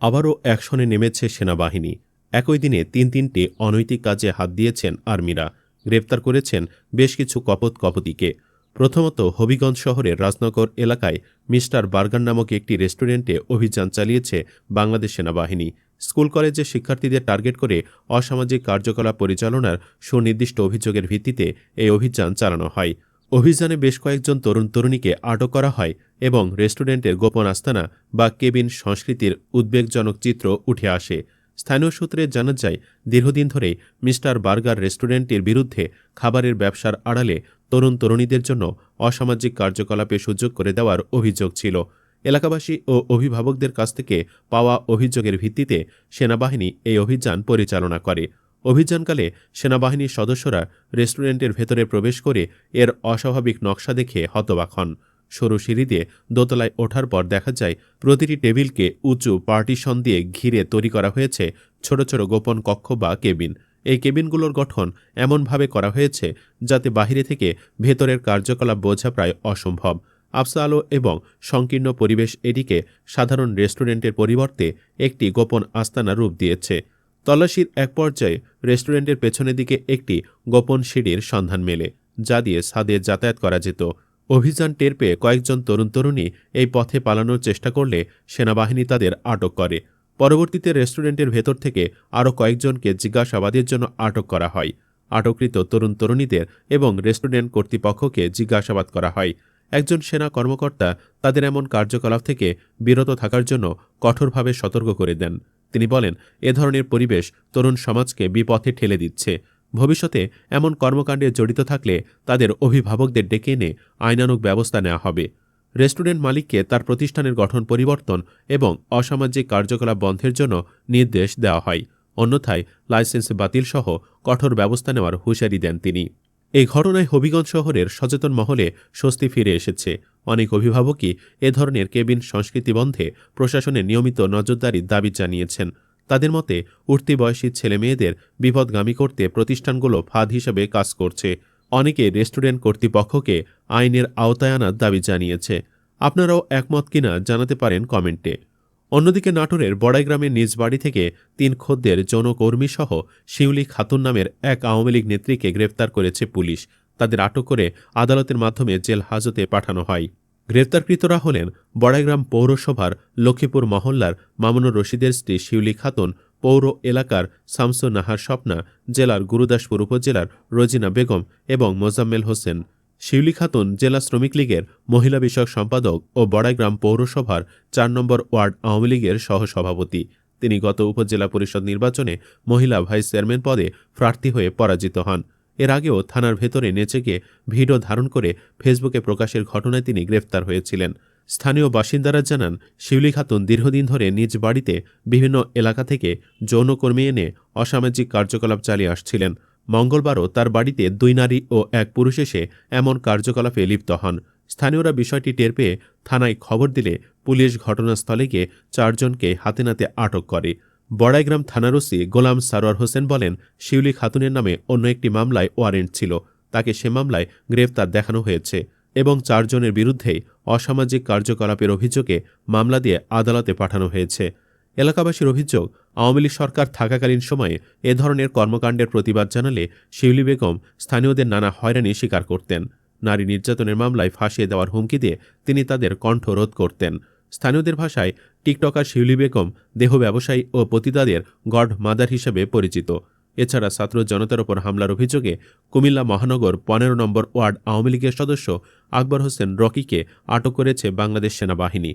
আবারও অ্যাকশনে নেমেছে সেনাবাহিনী। একই দিনে তিন তিনটি অনৈতিক কাজে হাত দিয়েছেন আর্মিরা। গ্রেপ্তার করেছেন বেশ কিছু কপত কপতিকে প্রথমত হবিগঞ্জ শহরের রাজনগর এলাকায় মিস্টার বার্গার নামক একটি রেস্টুরেন্টে অভিযান চালিয়েছে বাংলাদেশ সেনাবাহিনী। স্কুল কলেজের শিক্ষার্থীদের টার্গেট করে অসামাজিক কার্যকলাপ পরিচালনার সুনির্দিষ্ট অভিযোগের ভিত্তিতে এই অভিযান চালানো হয়। অভিযানে বেশ কয়েকজন তরুণ তরুণীকে আটক করা হয় এবং রেস্টুরেন্টের গোপন আস্তানা বা কেবিন সংস্কৃতির উদ্বেগজনক চিত্র উঠে আসে। স্থানীয় সূত্রে জানা যায়, দীর্ঘদিন ধরেই মিস্টার বার্গার রেস্টুরেন্টের বিরুদ্ধে খাবারের ব্যবসার আড়ালে তরুণ তরুণীদের জন্য অসামাজিক কার্যকলাপে সুযোগ করে দেওয়ার অভিযোগ ছিল। এলাকাবাসী ও অভিভাবকদের কাছ থেকে পাওয়া অভিযোগের ভিত্তিতে সেনাবাহিনী এই অভিযান পরিচালনা করে। অভিযানকালে সেনাবাহিনীর সদস্যরা রেস্টুরেন্টের ভেতরে প্রবেশ করে এর অস্বাভাবিক নকশা দেখে হতবাক হন। সরু সিঁড়িতে দোতলায় ওঠার পর দেখা যায়, প্রতিটি টেবিলকে উঁচু পার্টিশন দিয়ে ঘিরে তৈরি করা হয়েছে ছোট ছোট গোপন কক্ষ বা কেবিন। এই কেবিনগুলোর গঠন এমনভাবে করা হয়েছে যাতে বাহিরে থেকে ভেতরের কার্যকলাপ বোঝা প্রায় অসম্ভব। আফসা আলো এবং সংকীর্ণ পরিবেশ এটিকে সাধারণ রেস্টুরেন্টের পরিবর্তে একটি গোপন আস্তানা রূপ দিয়েছে। তল্লাশির এক পর্যায়ে রেস্টুরেন্টের পেছনের দিকে একটি গোপন সিঁড়ির সন্ধান মেলে, যা দিয়ে ছাদে যাতায়াত করা যেত। অভিযান টের পেয়ে কয়েকজন তরুণ তরুণী এই পথে পালানোর চেষ্টা করলে সেনাবাহিনী তাদের আটক করে। পরবর্তীতে রেস্টুরেন্টের ভেতর থেকে আরও কয়েকজনকে জিজ্ঞাসাবাদের জন্য আটক করা হয়। আটককৃত তরুণ তরুণীদের এবং রেস্টুরেন্ট কর্তৃপক্ষকে জিজ্ঞাসাবাদ করা হয়। একজন সেনা কর্মকর্তা তাদের এমন কার্যকলাপ থেকে বিরত থাকার জন্য কঠোরভাবে সতর্ক করে দেন। তিনি বলেন, এ ধরনের পরিবেশ তরুণ সমাজকে বিপথে ঠেলে দিচ্ছে। ভবিষ্যতে এমন কর্মকাণ্ডে জড়িত থাকলে তাদের অভিভাবকদের ডেকে এনে আইনানুগ ব্যবস্থা নেওয়া হবে। রেস্টুরেন্ট মালিককে তার প্রতিষ্ঠানের গঠন পরিবর্তন এবং অসামাজিক কার্যকলাপ বন্ধের জন্য নির্দেশ দেওয়া হয়। অন্যথায় লাইসেন্স বাতিলসহ কঠোর ব্যবস্থা নেওয়ার হুঁশিয়ারি দেন তিনি। এই ঘটনায় হবিগঞ্জ শহরের সচেতন মহলে স্বস্তি ফিরে এসেছে। অনেক অভিভাবকই এ ধরনের কেবিন সংস্কৃতি বন্ধে প্রশাসনের নিয়মিত নজরদারির দাবি জানিয়েছেন। তাদের মতে, উঠতি বয়সী ছেলে মেয়েদের বিপদগামী করতে প্রতিষ্ঠানগুলো ফাঁদ হিসেবে কাজ করছে। অনেকে রেস্টুরেন্ট কর্তৃপক্ষকে আইনের আওতায় আনার দাবি জানিয়েছে। আপনারাও একমত কিনা জানাতে পারেন কমেন্টে। অন্যদিকে নাটোরের বড়াইগ্রামের নিজ বাড়ি থেকে তিন খদ্দের যৌনকর্মী সহ শিউলি খাতুন নামের এক আওয়ামী লীগ নেত্রীকে গ্রেফতার করেছে পুলিশ। তাদের আটক করে আদালতের মাধ্যমে জেল হাজতে পাঠানো হয়। গ্রেফতারকৃতরা হলেন বড়াইগ্রাম পৌরসভার লক্ষ্মীপুর মহল্লার মামুনুর রশিদের স্ত্রী শিউলি খাতুন, পৌর এলাকার শামসুন নাহার স্বপ্না, জেলার গুরুদাসপুর উপজেলার রোজিনা বেগম এবং মোজাম্মেল হোসেন। শিউলি খাতুন জেলা শ্রমিক লীগের মহিলা বিষয়ক সম্পাদক ও বড়াইগ্রাম পৌরসভার চার নম্বর ওয়ার্ড আওয়ামী লীগের সহসভাপতি। তিনি গত উপজেলা পরিষদ নির্বাচনে মহিলা ভাইস চেয়ারম্যান পদে প্রার্থী হয়ে পরাজিত হন। এর আগেও থানার ভেতরে নেচে গিয়ে ভিডিও ধারণ করে ফেসবুকে প্রকাশের ঘটনায় তিনি গ্রেফতার হয়েছিলেন। স্থানীয় বাসিন্দারা জানান, শিউলি খাতুন দীর্ঘদিন ধরে নিজ বাড়িতে বিভিন্ন এলাকা থেকে যৌনকর্মী এনে অসামাজিক কার্যকলাপ চালিয়ে আসছিলেন। মঙ্গলবারও তার বাড়িতে দুই নারী ও এক পুরুষ এসে এমন কার্যকলাপে লিপ্ত হন। স্থানীয়রা বিষয়টি টের পেয়ে থানায় খবর দিলে পুলিশ ঘটনাস্থলে গিয়ে চারজনকে হাতে নাতে আটক করে। বড়াইগ্রাম থানার ওসি গোলাম সারোয়ার হোসেন বলেন, শিউলি খাতুনের নামে অন্য একটি মামলায় ওয়ারেন্ট ছিল। তাকে সে মামলায় গ্রেফতার দেখানো হয়েছে এবং চারজনের বিরুদ্ধেই অসামাজিক কার্যকলাপের অভিযোগে মামলা দিয়ে আদালতে পাঠানো হয়েছে। এলাকাবাসীর অভিযোগ, আওয়ামী লীগ সরকার থাকাকালীন সময়ে এ ধরনের কর্মকাণ্ডের প্রতিবাদ জানালে শিউলি বেগম স্থানীয়দের নানা হয়রানি স্বীকার করতেন। নারী নির্যাতনের মামলায় ফাঁসিয়ে দেওয়ার হুমকি দিয়ে তিনি তাদের কণ্ঠ রোধ করতেন। স্থানীয়দের ভাষায় টিকটকার শিউলি বেগম, দেহ ব্যবসায়ী ও পতিতাদের গড মাদার হিসেবে পরিচিত। এছাড়া ছাত্র জনতার ওপর হামলার অভিযোগে কুমিল্লা মহানগর পনেরো নম্বর ওয়ার্ড আওয়ামী লীগের সদস্য আকবর হোসেন রকিকে আটক করেছে বাংলাদেশ সেনাবাহিনী।